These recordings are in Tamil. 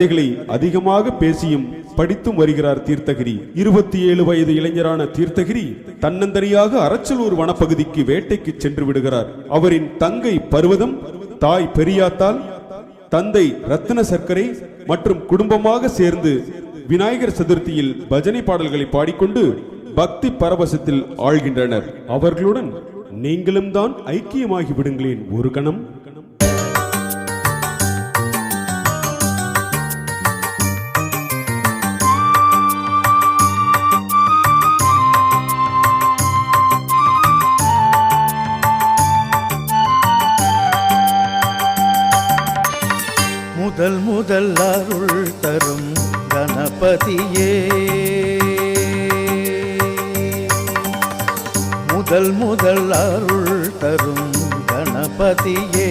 கதைகளை அதிகமாக பேசியும் படித்தும் வருகிறார் தீர்த்தகிரி. இருபத்தி ஏழு வயது இளைஞரான தீர்த்தகிரி தன்னந்தனியாக அரச்சலூர் வனப்பகுதிக்கு வேட்டைக்கு சென்று விடுகிறார். அவரின் தங்கை பர்வதம் தாய் பெரியாத்தால் தந்தை ரத்தின சர்க்கரை மற்றும் குடும்பமாக சேர்ந்து விநாயகர் சதுர்த்தியில் பஜனை பாடல்களை பாடிக்கொண்டு பக்தி பரவசத்தில் ஆழ்கின்றனர். அவர்களுடன் நீங்களும் தான் ஐக்கியமாகி விடுங்களேன் ஒரு கணம். முதல் முதல் அருள் தரும் கணபதியே. முதல் முதல் அருள் தரும் கணபதியே.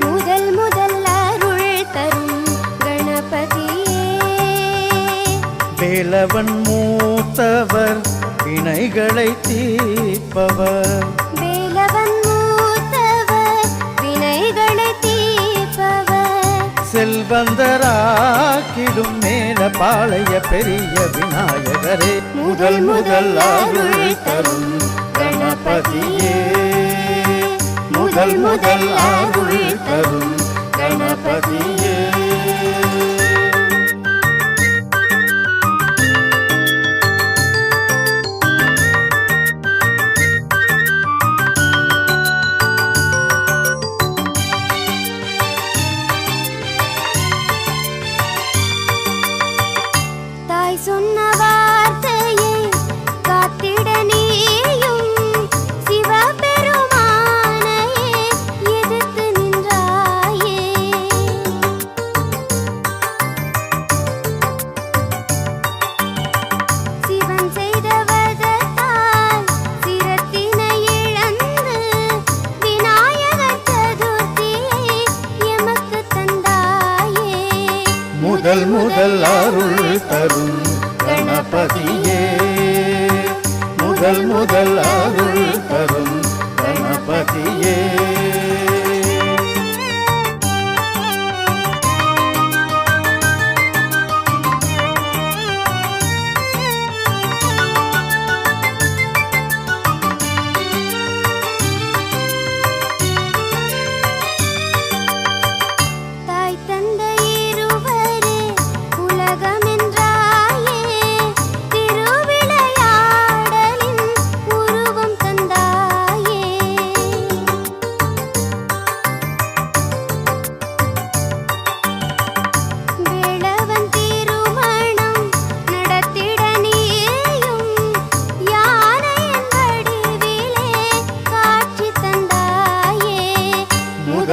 முதல் முதல் அருள் தரும் கணபதியே. வேலவன் மூத்தவர் வினைகளை தீர்ப்பவர். செல்வந்தராக்கிடும் பாளைய பெரிய விநாயகரே முதல் முதல் அருள் தரும் கணபதியே. முதல் முதல் அருள் தரும் கணபதியே. முதல் முதல் அருள் தரும் கணபதியே. முதல் முதல் அருள் தரும்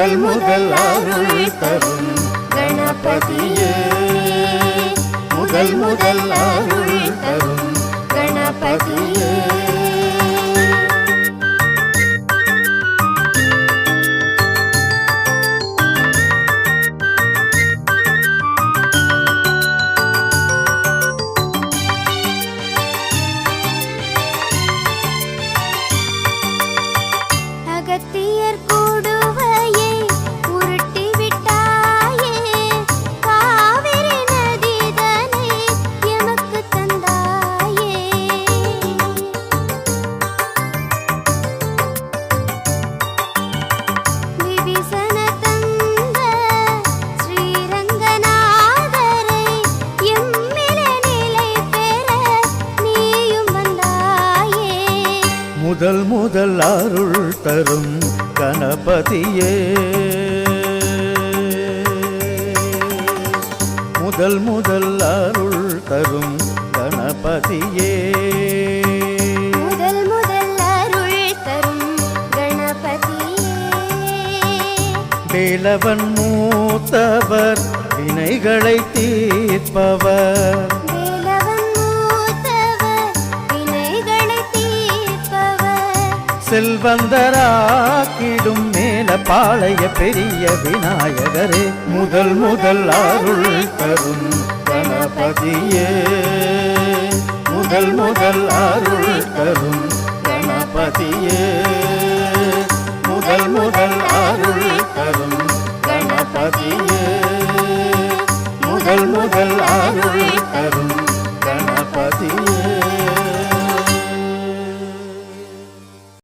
முதல் முதல் அருள் தரும் கணபதியே. முதல் முதல் அருள் தரும் கணபதியே. முதல் முதல் அருள் தரும் கணபதியே. முதல் முதல் அருள் தரும் கணபதியே. முதல் முதல் அருள் தரும் கணபதியே. மூத்தவர் வினைகளை தீர்ப்பவர். செல்வந்தராக்கிடும் மேல பாளைய பெரிய விநாயகரே. முதல் முதல் அருள் தரும் கணபதியே. முதல் முதல் அருள் தரும் கணபதியே. முதல் முதல் அருள் தரும் கணபதியே. முதல் முதல் அருள்